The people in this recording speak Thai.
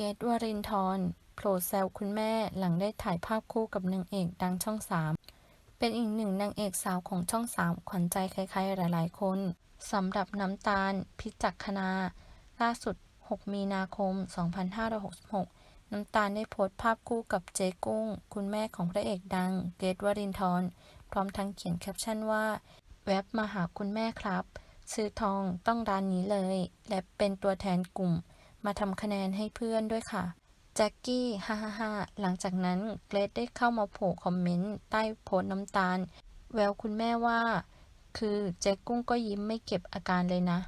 เกตวรินทร์โผล่แซวคุณแม่หลังได้ถ่ายภาพคู่กับนางเอกดังช่องสามเป็นอีกหนึ่งนางเอกสาวของช่องสามขวัญใจใครๆหลายๆ คนสำหรับน้ำตาล พิจักคณา ล่าสุด 6 มีนาคม 2566 น้ำตาลได้โพสต์ภาพคู่กับเจ๊กุ้ง คุณแม่ของพระเอกดัง เกตวรินทร์พร้อมทั้งเขียนแคปชั่นว่า แวบมาหาคุณแม่ครับ ซื้อทองต้องร้านนี้เลย และเป็นตัวแทนกลุ่ม มาทำคะแนนให้เพื่อนด้วยค่ะแจ็กกี้ฮ่าฮ่าฮ่าหลังจากนั้นเกรดได้เข้ามาโผล่คอมเมนต์ใต้โพสต์น้ำตาล แววคุณแม่ว่า คือแจ็กกุ้งก็ยิ้มไม่เก็บอาการเลยนะ